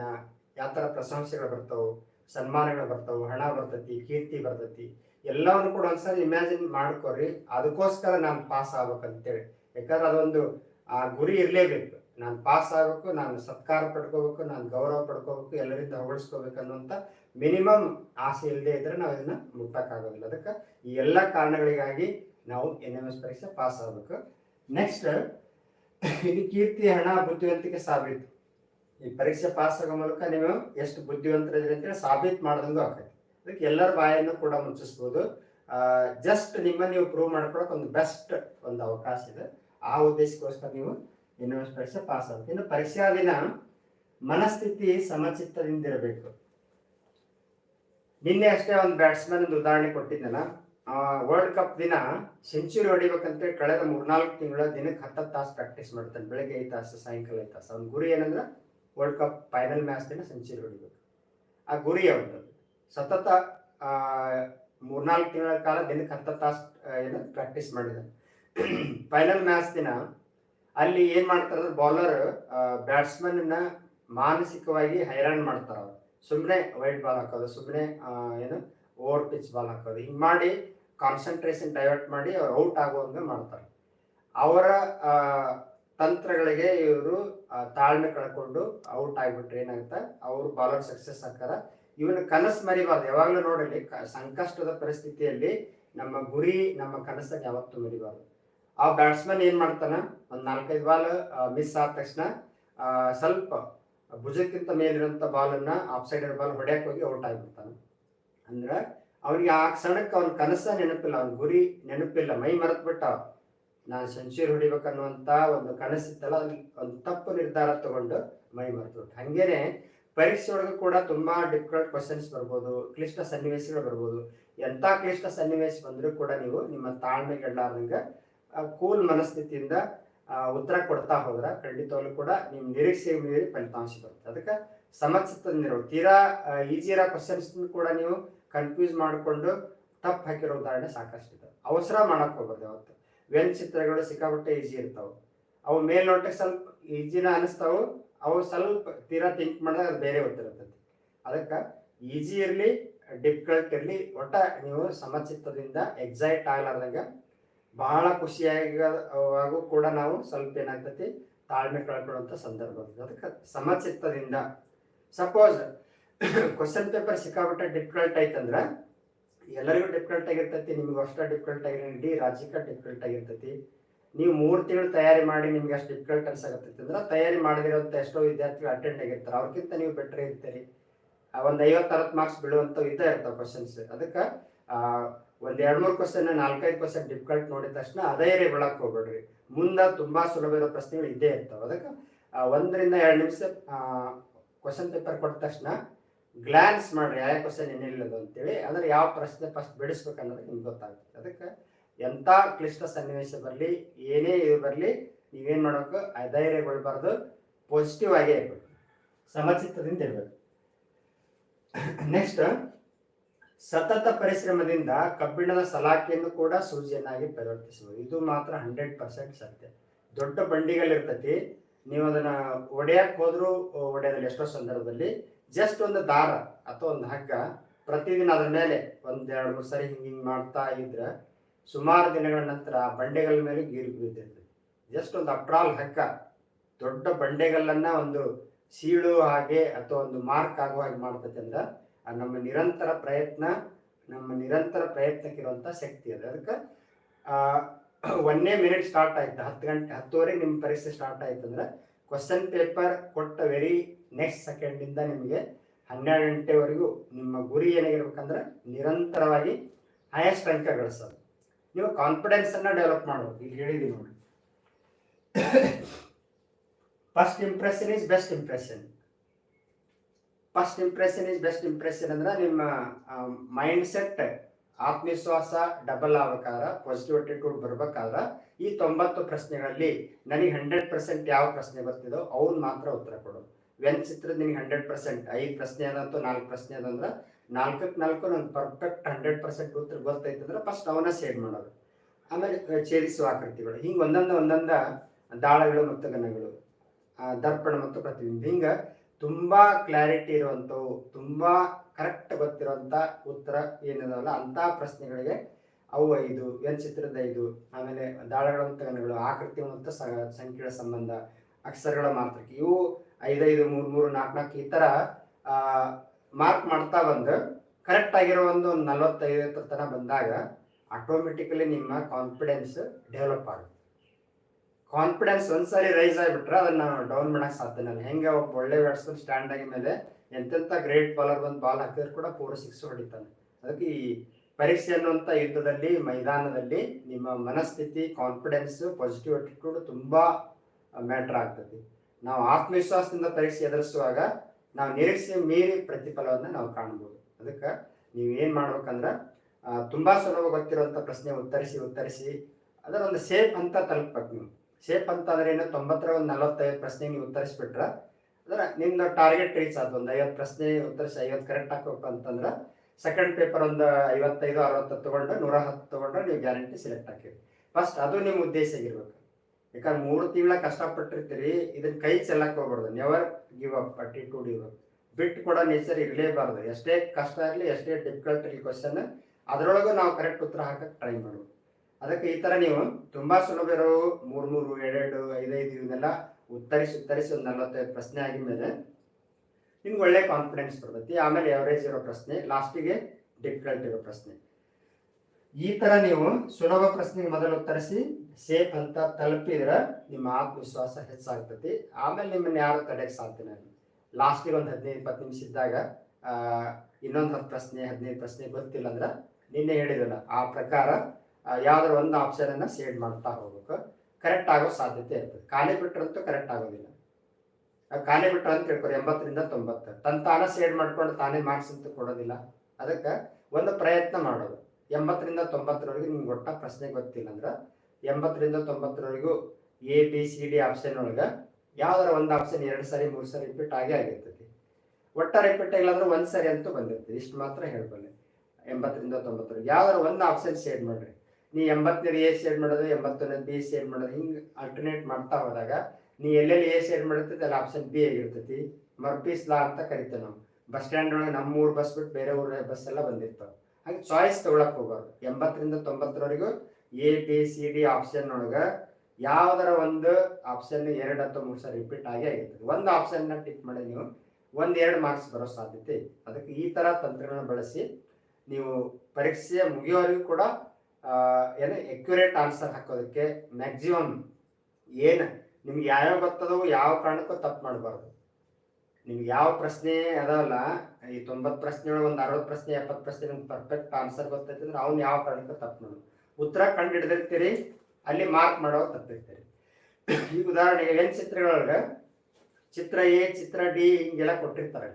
ಯಾವ ಥರ ಪ್ರಶಂಸೆಗಳು ಬರ್ತವು, ಸನ್ಮಾನಗಳು ಬರ್ತವು, ಹಣ ಬರ್ತೈತಿ, ಕೀರ್ತಿ ಬರ್ತೈತಿ, ಎಲ್ಲವನ್ನು ಕೂಡ ಒಂದ್ಸರಿ ಇಮ್ಯಾಜಿನ್ ಮಾಡ್ಕೊರಿ. ಅದಕ್ಕೋಸ್ಕರ ನಾನು ಪಾಸ್ ಆಗ್ಬೇಕಂತೇಳಿ. ಯಾಕಂದ್ರೆ ಅದೊಂದು, ಆ, ಗುರಿ ಇರಲೇಬೇಕು. ನಾನು ಪಾಸ್ ಆಗಬೇಕು, ನಾನು ಸತ್ಕಾರ ಪಡ್ಕೋಬೇಕು, ನಾನು ಗೌರವ ಪಡ್ಕೋಬೇಕು, ಎಲ್ಲರಿಂದ ಹೊಗಳಿಸ್ಕೋಬೇಕು ಅನ್ನುವಂಥ ಮಿನಿಮಮ್ ಆಸೆ ಇಲ್ಲದೆ ಇದ್ರೆ ನಾವು ಇದನ್ನ ಮುಟ್ಟಕ್ಕಾಗೋದಿಲ್ಲ ಅದಕ್ಕೆ ಈ ಎಲ್ಲ ಕಾರಣಗಳಿಗಾಗಿ ನಾವು ಎನ್ ಎಂ ಎಸ್ ಪರೀಕ್ಷೆ ಪಾಸ್ ಆಗಬೇಕು. ನೆಕ್ಸ್ಟ್ ಇದು ಕೀರ್ತಿ, ಹಣ, ಬುದ್ಧಿವಂತಿಕೆ ಸಾಬೀತು. ಈ ಪರೀಕ್ಷೆ ಪಾಸ್ ಆಗೋ ಮೂಲಕ ನೀವು ಎಷ್ಟು ಬುದ್ಧಿವಂತರಿದ್ರಿ ಅಂತೇಳಿ ಸಾಬೀತು ಮಾಡ್ದಂಗೂ ಆಕೈತಿ ಅದಕ್ಕೆ ಎಲ್ಲರ ಬಾಯನ್ನು ಕೂಡ ಮುಚ್ಚಿಸ್ಬೋದು. ಜಸ್ಟ್ ನಿಮ್ಮ ನೀವು ಪ್ರೂವ್ ಮಾಡ್ಕೊಳಕ್ಕೆ ಒಂದು ಬೆಸ್ಟ್ ಒಂದು ಅವಕಾಶ ಇದೆ. ಆ ಉದ್ದೇಶಕ್ಕೋಸ್ಕರ ನೀವು ಎನ್ ಎಂ ಎಸ್ ಪರೀಕ್ಷೆ ಪಾಸ್ ಆಗುತ್ತೆ ಇನ್ನು ಪರೀಕ್ಷಾ ದಿನ ಮನಸ್ಥಿತಿ ಸಮಚಿತ್ತದಿಂದಿರಬೇಕು ನಿನ್ನೆ ಅಷ್ಟೇ ಒಂದು ಬ್ಯಾಟ್ಸ್ಮನ್ ಒಂದು ಉದಾಹರಣೆ ಕೊಟ್ಟಿದ್ದೆನಲ್ಲ ವರ್ಲ್ಡ್ ಕಪ್ ದಿನ ಸೆಂಚುರಿ ಹೊಡಿಬೇಕಂತೇಳಿ ಕಳೆದ ಮೂರ್ನಾಲ್ಕು ತಿಂಗಳ ದಿನಕ್ಕೆ ಹತ್ತು ತಾಸು ಪ್ರಾಕ್ಟೀಸ್ ಮಾಡ್ತಾನೆ. ಬೆಳಗ್ಗೆ ಐದು ತಾಸು, ಸಾಯಂಕಾಲ ಐದು ತಾಸು. ಅವ್ನ ಗುರಿ ಏನಂದ್ರೆ ವರ್ಲ್ಡ್ ಕಪ್ ಫೈನಲ್ ಮ್ಯಾಚ್ ದಿನ ಸೆಂಚುರಿ ಹೊಡಿಬೇಕು. ಆ ಗುರಿ ಅವನು ಸತತ ಮೂರ್ನಾಲ್ಕು ತಿಂಗಳ ಕಾಲ ದಿನಕ್ಕೆ ಹತ್ತು ತಾಸು ಏನು ಪ್ರಾಕ್ಟೀಸ್ ಮಾಡಿದ ಫೈನಲ್ ಮ್ಯಾಚ್ ದಿನ ಅಲ್ಲಿ ಏನು ಮಾಡ್ತಾರೆ ಬೌಲರ್ ಬ್ಯಾಟ್ಸ್ಮನ್ನ ಮಾನಸಿಕವಾಗಿ ಹೈರಾಣ್ ಮಾಡ್ತಾರ ಅವ್ರು. ಸುಮ್ಮನೆ ವೈಟ್ ಬಾಲ್ ಹಾಕೋದು ಸುಮ್ಮನೆ ಏನು ಓವರ್ ಪಿಚ್ ಬಾಲ್ ಹಾಕೋದು. ಹಿಂಗೆ ಮಾಡಿ ಕಾನ್ಸಂಟ್ರೇಷನ್ ಡೈವರ್ಟ್ ಮಾಡಿ ಅವ್ರು ಔಟ್ ಆಗುವಂಗೆ ಮಾಡ್ತಾರೆ. ಅವರ ತಂತ್ರಗಳಿಗೆ ಇವರು ತಾಳ್ಮೆ ಕಳ್ಕೊಂಡು ಔಟ್ ಆಗಿಬಿಟ್ರೆ ಏನಾಗುತ್ತೆ? ಅವರು ಬಾಲರ್ ಸಕ್ಸಸ್ ಆಗ್ತಾರೆ. ಇವನ ಕನಸು ಮರಿಬಾರ್ದು. ಯಾವಾಗಲೂ ನೋಡಲಿ ಸಂಕಷ್ಟದ ಪರಿಸ್ಥಿತಿಯಲ್ಲಿ ನಮ್ಮ ಗುರಿ, ನಮ್ಮ ಕನಸಕ್ಕೆ ಯಾವತ್ತೂ ಮರಿಬಾರ್ದು. ಆ ಬ್ಯಾಟ್ಸ್ಮನ್ ಏನ್ ಮಾಡ್ತಾನ? ಒಂದ್ ನಾಲ್ಕೈದು ಬಾಲ್ ಮಿಸ್ ಆದ ತಕ್ಷಣ ಸ್ವಲ್ಪ ಭುಜಕ್ಕಿಂತ ಮೇಲಿರುವಂತ ಬಾಲನ್ನ ಆಫ್ ಸೈಡ್ ಬಾಲ್ ಹೊಡ್ಯಕ್ ಹೋಗಿ ಔಟ್ ಆಗಿಬಿಡ್ತಾನೆ. ಅಂದ್ರೆ ಅವನಿಗೆ ಆ ಕ್ಷಣಕ್ಕೆ ಅವ್ನ ಕನಸ ನೆನಪಿಲ್ಲ, ಅವ್ನ ಗುರಿ ನೆನಪಿಲ್ಲ, ಮೈ ಮರೆತು ಬಿಟ್ಟ ನಾನು ಸೆಂಚುರಿ ಹೊಡಿಬೇಕನ್ನುವಂತ ಒಂದು ಕನಸಿತ್ತಲ್ಲ ಒಂದು ತಪ್ಪು ನಿರ್ಧಾರ ತಗೊಂಡು ಮೈ ಮರೆತು ಬಿಟ್ಟ ಹಂಗೇನೆ ಪರೀಕ್ಷೆ ಒಳಗೂ ಕೂಡ ತುಂಬಾ ಡಿಫಿಕಲ್ಟ್ ಕ್ವಶನ್ಸ್ ಬರ್ಬೋದು, ಕ್ಲಿಷ್ಟ ಸನ್ನಿವೇಶಗಳು ಬರ್ಬೋದು. ಎಂಥ ಕ್ಲಿಷ್ಟ ಸನ್ನಿವೇಶ ಬಂದರೂ ಕೂಡ ನೀವು ನಿಮ್ಮ ತಾಳ್ಮೆಗೆಳ್ಳಾರ್ದಂಗೆ ಕೂಲ್ ಮನಸ್ಥಿತಿಯಿಂದ ಉತ್ತರ ಕೊಡ್ತಾ ಹೋದ್ರೆ ಖಂಡಿತವಾಗ್ಲೂ ಕೂಡ ನಿಮ್ಮ ನಿರೀಕ್ಷೆ ಮೀರಿ ಫಲಿತಾಂಶ ಬರುತ್ತೆ. ಅದಕ್ಕೆ ಸಮಚಿತ್ತದಿಂದ ತೀರಾ ಈಜಿಯರ ಕ್ವಶನ್ಸ್ ಕೂಡ ನೀವು ಕನ್ಫ್ಯೂಸ್ ಮಾಡಿಕೊಂಡು ತಪ್ಪು ಹಾಕಿರೋ ಉದಾಹರಣೆ ಸಾಕಷ್ಟು ಇದೆ. ಅವಸರ ಮಾಡಕ್ಕೆ ಹೋಗ್ಬಾರ್ದು ಯಾವತ್ತು. ವ್ಯನ್ ಚಿತ್ರಗಳು ಸಿಕ್ಕಾಪಟ್ಟೆ ಈಸಿ ಇರ್ತಾವೆ. ಅವು ಮೇಲ್ನೋಟಕ್ಕೆ ಸ್ವಲ್ಪ ಈಜಿನ ಅನಿಸ್ತಾವು. ಅವು ಸ್ವಲ್ಪ ತೀರಾ ಥಿಂಕ್ ಮಾಡಿದಾಗ ಅದು ಬೇರೆ ಗೊತ್ತಿರ್ತೈತಿ. ಅದಕ್ಕೆ ಈಜಿ ಇರಲಿ ಡಿಫಿಕಲ್ಟ್ ಇರಲಿ, ಒಟ್ಟ ನೀವು ಸಮಚಿತ್ತದಿಂದ ಎಕ್ಸೈಟ್ ಆಗಲಾರ್ದಂಗೆ ಬಹಳ ಖುಷಿಯಾಗಿ ಕೂಡ ನಾವು ಸ್ವಲ್ಪ ಏನಾಗ್ತೈತಿ ತಾಳ್ಮೆ ಕಳ್ಕೊಳ್ಳುವಂಥ ಸಂದರ್ಭ. ಅದಕ್ಕೆ ಸಮಚಿತ್ತದಿಂದ ಸಪೋಸ್ ಕ್ವಶನ್ ಪೇಪರ್ ಸಿಕ್ಕಾಬಿಟ್ಟೆ ಡಿಫಿಕಲ್ಟ್ ಐತಂದ್ರೆ ಎಲ್ಲರಿಗೂ ಡಿಫಿಕಲ್ಟ್ ಆಗಿರ್ತೈತಿ, ನಿಮ್ಗೆ ಅಷ್ಟ ಡಿಫಿಕಲ್ಟ್ ಆಗಿರೋ ಇಡೀ ರಾಜ್ಯಕ್ಕೆ ಡಿಫಿಕಲ್ಟ್ ಆಗಿರ್ತೈತಿ. ನೀವು ಮೂರು ತಿಂಗಳು ತಯಾರಿ ಮಾಡಿ ನಿಮ್ಗೆ ಅಷ್ಟು ಡಿಫಿಕಲ್ಟ್ ಅನ್ಸಾಕತ್ತೈತಿ ಅಂದ್ರೆ, ತಯಾರಿ ಮಾಡದಿರೋಂಥ ಎಷ್ಟೋ ವಿದ್ಯಾರ್ಥಿಗಳು ಅಟೆಂಡ್ ಆಗಿರ್ತಾರೆ ಅವ್ರಿಗಿಂತ ನೀವು ಬೆಟರ್ ಇರ್ತೀರಿ. ಒಂದು ಐವತ್ತು ಅರವತ್ತು ಮಾರ್ಕ್ಸ್ ಬೀಳುವಂಥವು ಇದ್ದೇ ಇರ್ತಾವೆ ಕ್ವಶನ್ಸ್ ಅದಕ್ಕೆ ಒಂದು ಎರಡು ಮೂರು ಕ್ವಶನ್ ನಾಲ್ಕೈದು ಕ್ವಶನ್ ಡಿಫಿಕಲ್ಟ್ ನೋಡಿದ ತಕ್ಷಣ ಅದೇ ರೀ ಬಿಡಕ್ಕೆ ಹೋಗ್ಬೇಡ್ರಿ. ಮುಂದೆ ತುಂಬ ಸುಲಭ ಇರೋ ಪ್ರಶ್ನೆಗಳು ಇದ್ದೇ ಇರ್ತಾವೆ. ಅದಕ್ಕೆ ಒಂದರಿಂದ ಎರಡು ನಿಮಿಷ ಕ್ವಶನ್ ಪೇಪರ್ ಕೊಟ್ಟ ತಕ್ಷಣ ಗ್ಲಾನ್ಸ್ ಮಾಡ್ರಿ ಯಾವ ಕ್ವಶನ್ ಏನಿಲ್ಲದು ಅಂತೇಳಿ, ಅಂದ್ರೆ ಯಾವ ಪ್ರಶ್ನೆ ಫಸ್ಟ್ ಬಿಡಿಸ್ಬೇಕು ಅನ್ನೋದು ನಿಮ್ಗೆ ಗೊತ್ತಾಗ್ತದೆ. ಅದಕ್ಕೆ ಎಂಥ ಕ್ಲಿಷ್ಟ ಸನ್ನಿವೇಶ ಬರಲಿ, ಏನೇ ಇದು ಬರಲಿ, ನೀವೇನು ಮಾಡ್ಬೇಕು, ಅಧೈರ್ಯಗೊಳ್ಬಾರ್ದು ಪಾಸಿಟಿವ್ ಆಗೇ ಇರಬೇಕು. ಸಮಚಿತ್ತದಿಂದ ಇರ್ಬೇಕು. [coughs] ನೆಕ್ಸ್ಟ್ ಸತತ ಪರಿಶ್ರಮದಿಂದ ಕಬ್ಬಿಣದ ಸಲಾಕೆಯನ್ನು ಕೂಡ ಸೂಜಿಯನ್ನಾಗಿ ಪರಿವರ್ತಿಸಬಹುದು. ಇದು ಮಾತ್ರ ಹಂಡ್ರೆಡ್ ಪರ್ಸೆಂಟ್ ಸತ್ಯ. ದೊಡ್ಡ ಬಂಡಿಗಳಿರ್ತತಿ. ನೀವು ಅದನ್ನ ಒಡೆಯಕ್ಕೆ ಹೋದ್ರು, ಒಡೆಯೋದಿಲ್ಲ ಎಷ್ಟೋ ಸಂದರ್ಭದಲ್ಲಿ ಜಸ್ಟ್ ಒಂದು ದಾರ ಅಥವಾ ಒಂದು ಹಗ್ಗ ಪ್ರತಿದಿನ ಅದ್ರ ಮೇಲೆ ಒಂದೆರಡು ಮೂರು ಸರಿ ಹಿಂಗೆ ಹಿಂಗೆ ಮಾಡ್ತಾ ಇದ್ರೆ ಸುಮಾರು ದಿನಗಳ ನಂತರ ಬಂಡೆಗಳ ಮೇಲೆ ಗೀರು ಬಿದ್ದಿರ್ತದೆ ಜಸ್ಟ್ ಒಂದು ಅಪ್ರಾಲ್ ಹಗ್ಗ ದೊಡ್ಡ ಬಂಡೆಗಳನ್ನ ಒಂದು ಸೀಳು ಹಾಗೆ ಅಥವಾ ಒಂದು ಮಾರ್ಕ್ ಆಗುವ ಹಾಗೆ ಮಾಡ್ತೈತೆ ಅಂದ್ರೆ ನಮ್ಮ ನಿರಂತರ ಪ್ರಯತ್ನ ನಮ್ಮ ನಿರಂತರ ಪ್ರಯತ್ನಕ್ಕಿರುವಂಥ ಶಕ್ತಿ ಅದು. ಅದಕ್ಕೆ ಆ, ಒಂದನೇ ಮಿನಿಟ್ ಸ್ಟಾರ್ಟ್ ಆಯ್ತು. ಹತ್ತು ಗಂಟೆ ಹತ್ತುವರೆಗೆ ನಿಮ್ಮ ಪರೀಕ್ಷೆ ಸ್ಟಾರ್ಟ್ ಆಯ್ತು ಅಂದ್ರೆ ಕ್ವಶನ್ ಪೇಪರ್ ಕೊಟ್ಟ ವೆರಿ ನೆಕ್ಸ್ಟ್ ಸೆಕೆಂಡಿಂದ ನಿಮಗೆ ಹನ್ನೆರಡು ಗಂಟೆವರೆಗೂ ನಿಮ್ಮ ಗುರಿ ಏನಾಗಿರ್ಬೇಕಂದ್ರೆ ನಿರಂತರವಾಗಿ ಹೈಯೆಸ್ಟ್ ಅಂಕ ಗಳಿಸೋದು. ನೀವು ಕಾನ್ಫಿಡೆನ್ಸ್ ಅನ್ನ ಡೆವಲಪ್ ಮಾಡ್ಬೋದು. ಇಲ್ಲಿ ಹೇಳಿದೀನಿ ನೋಡಿ. First impression is best impression first impression is best impression ಅಂದ್ರೆ ನಿಮ್ಮ ಮೈಂಡ್ ಸೆಟ್ ಆತ್ಮವಿಶ್ವಾಸ ಡಬಲ್ ಆಗ್ಬೇಕಾದ್ರೆ ಪಾಸಿಟಿವ್ ಅಟಿಟ್ಯೂಡ್ ಬರ್ಬೇಕಾದ್ರೆ ಈ ತೊಂಬತ್ತು ಪ್ರಶ್ನೆಗಳಲ್ಲಿ ನನಗೆ ಹಂಡ್ರೆಡ್ ಪರ್ಸೆಂಟ್ ಯಾವ ಪ್ರಶ್ನೆ ಬರ್ತಿದೋ ಅವ್ನು ಮಾತ್ರ ಉತ್ತರ ಕೊಡೋದು. ವೆನ್ ಚಿತ್ರದ ನಿನಗೆ ಹಂಡ್ರೆಡ್ ಪರ್ಸೆಂಟ್ ಐದು ಪ್ರಶ್ನೆ ಅದಂತೂ ನಾಲ್ಕು ಪ್ರಶ್ನೆ ಅದಂದ್ರೆ ನಾಲ್ಕಕ್ಕೆ ನಾಲ್ಕು ನಂಗೆ ಪರ್ಫೆಕ್ಟ್ ಹಂಡ್ರೆಡ್ ಪರ್ಸೆಂಟ್ ಉತ್ತರ ಗೊತ್ತೈತೆ ಅಂದ್ರೆ ಫಸ್ಟ್ ಅವನ್ನ ಸೇಡ್ ಮಾಡೋದು. ಆಮೇಲೆ ಛೇದಿಸುವ ಆಕೃತಿಗಳು. ಹಿಂಗೆ ಒಂದೊಂದು ಒಂದೊಂದ ದಾಳಗಳು ಮತ್ತು ಗಣಗಳು ಆ, ದರ್ಪಣ ಮತ್ತು ಪ್ರತಿಬಿಂಬ. ಹಿಂಗೆ ತುಂಬಾ ಕ್ಲಾರಿಟಿ ಇರುವಂಥವು ತುಂಬಾ ಕರೆಕ್ಟ್ ಗೊತ್ತಿರುವಂತ ಉತ್ತರ ಏನಿದಾವಲ್ಲ ಅಂತ ಪ್ರಶ್ನೆಗಳಿಗೆ ಅವು ಐದು ಎನ್ ಚಿತ್ರದ ಐದು ಆಮೇಲೆ ದಾಳಗಳ ಮತ್ತು ಗಣಗಳು ಆಕೃತಿ ಮತ್ತು ಸಂಖ್ಯೆಗಳ ಸಂಬಂಧ ಅಕ್ಷರಗಳ ಮಾತ್ರಕ್ಕೆ. ಇವು ಐದೈದು, ಮೂರು ಮೂರು, ನಾಲ್ಕು ನಾಲ್ಕು ಈ ತರ ಮಾರ್ಕ್ ಮಾಡ್ತಾ ಬಂದು ಕರೆಕ್ಟ್ ಆಗಿರೋ ಒಂದು ಒಂದು ನಲವತ್ತೈದು ತನಕ ಬಂದಾಗ ಆಟೋಮೆಟಿಕಲಿ ನಿಮ್ಮ ಕಾನ್ಫಿಡೆನ್ಸ್ ಡೆವಲಪ್ ಆಗುತ್ತೆ. ಕಾನ್ಫಿಡೆನ್ಸ್ ಒಂದ್ಸರಿ ರೈಸ್ ಆಗಿಬಿಟ್ರೆ ಅದನ್ನ ಡೌನ್ ಮಾಡಕ್ ಸಾಧ್ಯ ನಾನು ಹೆಂಗೆ ಒಬ್ಬ ಒಳ್ಳೆ ಬ್ಯಾಟ್ಸ್ಮನ್ ಸ್ಟ್ಯಾಂಡ್ ಆಗಿ ಮೇಲೆ ಎಂತೆಂಥ ಗ್ರೇಟ್ ಬಾಲರ್ ಬಂದು ಬಾಲ್ ಹಾಕಿದ್ರು ಕೂಡ ಪೂರ ಸಿಕ್ಸ್ ಹೊಡಿತಾನೆ. ಅದಕ್ಕೆ ಈ ಪರೀಕ್ಷೆ ಅನ್ನುವಂಥ ಯುದ್ಧದಲ್ಲಿ, ಮೈದಾನದಲ್ಲಿ ನಿಮ್ಮ ಮನಸ್ಥಿತಿ ಕಾನ್ಫಿಡೆನ್ಸ್ ಪಾಸಿಟಿವ್ ಅಟಿಟ್ಯೂಡ್ ತುಂಬಾ ಮ್ಯಾಟ್ರ್ ಆಗ್ತದೆ. ನಾವು ಆತ್ಮವಿಶ್ವಾಸದಿಂದ ಪರೀಕ್ಷೆ ಎದುರಿಸುವಾಗ ನಾವು ನಿರೀಕ್ಷೆ ಮೀರಿ ಪ್ರತಿಫಲವನ್ನು ನಾವು ಕಾಣ್ಬೋದು. ಅದಕ್ಕೆ ನೀವು ಏನು ಮಾಡ್ಬೇಕಂದ್ರೆ ತುಂಬ ಸುಲಭ ಗೊತ್ತಿರುವಂಥ ಪ್ರಶ್ನೆ ಉತ್ತರಿಸಿ ಉತ್ತರಿಸಿ ಅದರ ಒಂದು ಸೇಫ್ ಅಂತ ತಲುಪಬೇಕು ನೀವು. ಸೇಫ್ ಅಂತ ಅಂದ್ರೆ ಏನು ತೊಂಬತ್ತರ ಒಂದು ನಲವತ್ತೈದು ಪ್ರಶ್ನೆ ನೀವು ಉತ್ತರಿಸ್ಬಿಟ್ರೆ, ಅಂದ್ರೆ ನಿಮ್ದು ಟಾರ್ಗೆಟ್ ರೀಚ್ ಆದ ಒಂದು ಐವತ್ತು ಪ್ರಶ್ನೆ ಉತ್ತರಿಸಿ, ಐವತ್ತು ಕರೆಕ್ಟ್ ಹಾಕಬೇಕು ಅಂತಂದ್ರೆ, ಸೆಕೆಂಡ್ ಪೇಪರ್ ಒಂದು ಐವತ್ತೈದು, ಅರವತ್ತು ತಗೊಂಡು ನೂರ ಹತ್ತು ತಗೊಂಡ್ರೆ ನೀವು ಗ್ಯಾರಂಟಿ ಸೆಲೆಕ್ಟ್ ಹಾಕಿರಿ. ಫಸ್ಟ್ ಅದು ನಿಮ್ಮ ಉದ್ದೇಶ ಆಗಿರ್ಬೇಕು. ಯಾಕಂದ್ರೆ ಮೂರು ತಿಂಗಳ ಕಷ್ಟಪಟ್ಟಿರ್ತೀರಿ ಇದನ್ನ ಕೈ ಚೆಲ್ಲಕ್ ಹೋಗ್ಬಾರ್ದು. ನೆವರ್ ಗಿವ್ ಅಪ್ ಟು ಇವ್ ಬಿಟ್ಟು ಕೂಡ ನೇಚರ್ ಇರಲೇಬಾರ್ದು. ಎಷ್ಟೇ ಕಷ್ಟ ಇರಲಿ ಎಷ್ಟೇ ಡಿಫಿಕಲ್ಟ್ ಇರಲಿ ಕ್ವಶನ್ ಅದರೊಳಗೂ ನಾವು ಕರೆಕ್ಟ್ ಉತ್ತರ ಹಾಕಕ್ಕೆ ಟ್ರೈ ಮಾಡೋದು ಅದಕ್ಕೆ ಈ ಥರ ನೀವು ತುಂಬ ಸುಲಭ ಇರೋ ಮೂರು ಮೂರು ಎರಡೆರಡು ಐದೈದು ಇವನ್ನೆಲ್ಲ ಉತ್ತರಿಸಿ ಉತ್ತರಿಸಿ ಒಂದು ನಲವತ್ತೈದು ಪ್ರಶ್ನೆ ಆಗಿದ್ಮೇಲೆ ನಿಮ್ಗೆ ಒಳ್ಳೆ ಕಾನ್ಫಿಡೆನ್ಸ್ ಬರ್ತೈತಿ. ಆಮೇಲೆ ಎವರೇಜ್ ಇರೋ ಪ್ರಶ್ನೆ ಲಾಸ್ಟಿಗೆ ಡಿಫಿಕಲ್ಟ್ ಇರೋ ಪ್ರಶ್ನೆ. ಈ ಥರ ನೀವು ಸುಲಭ ಪ್ರಶ್ನೆಗೆ ಮೊದಲು ಉತ್ತರಿಸಿ ಸೇಫ್ ಅಂತ ತಲುಪಿದ್ರೆ ನಿಮ್ಮ ಆತ್ಮವಿಶ್ವಾಸ ಹೆಚ್ಚಾಗ್ತತಿ ಆಮೇಲೆ ನಿಮ್ಮನ್ನ ಯಾರು ತಡೆಯಕ್ಕೆ ಸಾಧ್ಯನೇ ಲಾಸ್ಟಿಗೆ ಒಂದು ಹದಿನೈದು, ಇಪ್ಪತ್ತು ನಿಮಿಷ ಇದ್ದಾಗ ಇನ್ನೊಂದು ಹತ್ತು ಪ್ರಶ್ನೆ, ಹದಿನೈದು ಪ್ರಶ್ನೆ ಗೊತ್ತಿಲ್ಲ ಅಂದ್ರೆ ನಿನ್ನೆ ಹೇಳಿದಲ್ಲ ಆ ಪ್ರಕಾರ ಯಾವ್ದಾರ ಒಂದು ಆಪ್ಷನ್ ಅನ್ನ ಸೇಡ್ ಮಾಡ್ತಾ ಹೋಗ್ಬೇಕು. ಕರೆಕ್ಟ್ ಆಗೋ ಸಾಧ್ಯತೆ ಇರ್ತದೆ. ಖಾಲಿ ಬಿಟ್ರಂತೂ ಕರೆಕ್ಟ್ ಆಗೋದಿಲ್ಲ. ಖಾಲಿ ಬಿಟ್ರ ಅಂತ ತಿಳ್ಕೊರಿ ಎಂಬತ್ತರಿಂದ ತೊಂಬತ್ತು. ತನ್ನ ತಾನ ಸೇಡ್ ಮಾಡ್ಕೊಂಡು ತಾನೇ ಮಾರ್ಕ್ಸ್ ಅಂತ ಕೊಡೋದಿಲ್ಲ. ಅದಕ್ಕೆ ಒಂದು ಪ್ರಯತ್ನ ಮಾಡೋದು. ಎಂಬತ್ತರಿಂದ ತೊಂಬತ್ತರವರೆಗೆ ನಿಮ್ಗೆ ಒಟ್ಟ ಪ್ರಶ್ನೆ ಗೊತ್ತಿಲ್ಲ ಅಂದ್ರೆ ಎಂಬತ್ತರಿಂದ ತೊಂಬತ್ತರವರೆಗೂ A B C D option ಒಳಗೆ ಯಾವ್ದಾರ ಒಂದು ಆಪ್ಷನ್ ಎರಡು ಸಾರಿ, ಮೂರು ಸಾರಿ ರಿಪೀಟ್ ಆಗೇ ಆಗಿರ್ತೈತಿ. ಒಟ್ಟ ರಿಪೀಟ್ ಆಗಿಲ್ಲ ಅಂದ್ರೆ ಒಂದು ಸಾರಿ ಅಂತೂ ಬಂದಿರ್ತದೆ ಇಷ್ಟು ಮಾತ್ರ ಹೇಳ್ಬಲ್ಲೆ ಎಂಬತ್ತರಿಂದ ತೊಂಬತ್ತರವರೆಗೆ. ಯಾವ್ದಾರ ಒಂದು ಆಪ್ಷನ್ ಶೇಡ್ ಮಾಡ್ರಿ. ನೀ ಎಂಬತ್ತನೇದು ಎ ಶೇಡ್ ಮಾಡೋದು ಎಂಬತ್ತೊಂದು ಬಿ ಶೇಡ್ ಮಾಡೋದು, ಹಿಂಗೆ ಆಲ್ಟರ್ನೇಟ್ ಮಾಡ್ತಾ ಹೋದಾಗ ನೀ ಎಲ್ಲೆಲ್ಲಿ ಎ ಶೇಡ್ ಮಾಡಿರ್ತೈತಿ ಅಲ್ಲಿ ಆಪ್ಷನ್ ಬಿ ಆಗಿರ್ತೈತಿ. ಮರ್ಪೀಸ್ ಲಾ ಅಂತ ಕರಿತೇವೆ ನಾವು. ಬಸ್ ಸ್ಟ್ಯಾಂಡ್ ಒಳಗೆ ನಮ್ಮ ಊರು ಬಸ್ ಬಿಟ್ಟು ಬೇರೆ ಊರ ಬಸ್ ಎಲ್ಲ ಬಂದಿರ್ತಾವೆ. ಹಾಗೆ ಚಾಯ್ಸ್ ತಗೊಳಕ್ ಹೋಗೋದು ಎಂಬತ್ತರಿಂದ ತೊಂಬತ್ತರವರೆಗೂ A B C D option ಒಳಗೆ ಯಾವ್ದಾರ ಒಂದು ಆಪ್ಷನ್ ಎರಡು ಅಥವಾ ಮೂರು ಸಾರಿ ರಿಪೀಟ್ ಆಗೇ ಆಗಿರ್ತದೆ. ಒಂದು ಆಪ್ಷನ್ನ ಟಿಕ್ ಮಾಡಿ ನೀವು ಒಂದ್ ಎರಡು ಮಾರ್ಕ್ಸ್ ಬರೋ ಸಾಧ್ಯತೆ ಅದಕ್ಕೆ ಈ ತರ ತಂತ್ರಗಳನ್ನ ಬಳಸಿ ನೀವು ಪರೀಕ್ಷೆ ಮುಗಿಯೋವರೆಗೂ ಕೂಡ ಏನು ಎಕ್ಯುರೇಟ್ ಆನ್ಸರ್ ಹಾಕೋದಕ್ಕೆ ಮ್ಯಾಕ್ಸಿಮಮ್ ಏನು ನಿಮ್ಗೆ ಯಾವ್ಯಾವ ಗೊತ್ತದವು ಯಾವ ಕಾರಣಕ್ಕೂ ತಪ್ಪು ಮಾಡಬಾರ್ದು. ನಿಮ್ಗೆ ಯಾವ ಪ್ರಶ್ನೆ ಅದಾವಲ್ಲ ಈ ತೊಂಬತ್ತು ಪ್ರಶ್ನೆ ಒಂದು ಅರವತ್ತು ಪ್ರಶ್ನೆ, ಎಪ್ಪತ್ತು ಪ್ರಶ್ನೆ ನಿಮ್ಗೆ ಪರ್ಫೆಕ್ಟ್ ಆನ್ಸರ್ ಗೊತ್ತೈತೆ ಅಂದ್ರೆ ಅವ್ನು ಯಾವ ಕಾರಣಕ್ಕೂ ತಪ್ಪು ಮಾಡೋದು ಉತ್ತರ ಕಂಡು ಹಿಡಿದಿರ್ತೀರಿ ಅಲ್ಲಿ ಮಾರ್ಕ್ ಮಾಡೋ ತಪ್ಪಿರ್ತೀರಿ ಈಗ ಉದಾಹರಣೆಗೆ ಏನು ಚಿತ್ರಗಳೊಳಗೆ ಚಿತ್ರ ಎ, ಚಿತ್ರ ಡಿ ಹಿಂಗೆಲ್ಲ ಕೊಟ್ಟಿರ್ತಾರೆ.